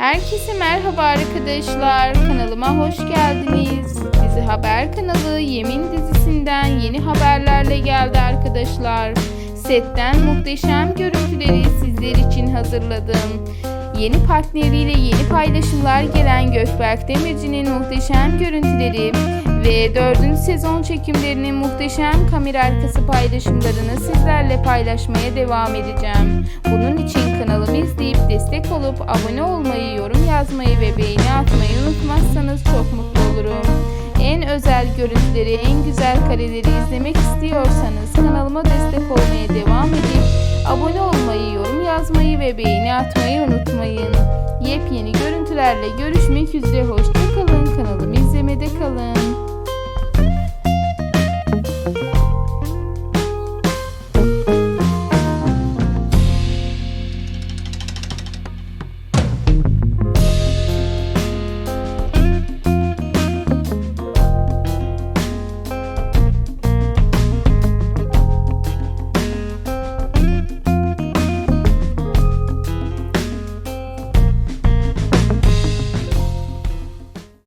Herkese merhaba arkadaşlar. Kanalıma hoş geldiniz. Dizi Haber kanalı Yemin dizisinden yeni haberlerle geldi arkadaşlar. Setten muhteşem görüntüleri sizler için hazırladım. Yeni partneriyle yeni paylaşımlar gelen Gökberk Demirci'nin muhteşem görüntüleri ve 4. sezon çekimlerinin muhteşem kamera arkası paylaşımlarını sizlerle paylaşmaya devam edeceğim. Bunun için destek olup abone olmayı, yorum yazmayı ve beğeni atmayı unutmazsanız çok mutlu olurum. En özel görüntüleri, en güzel kareleri izlemek istiyorsanız kanalıma destek olmaya devam edip abone olmayı, yorum yazmayı ve beğeni atmayı unutmayın. Yepyeni görüntülerle görüşmek üzere, hoşçakalın.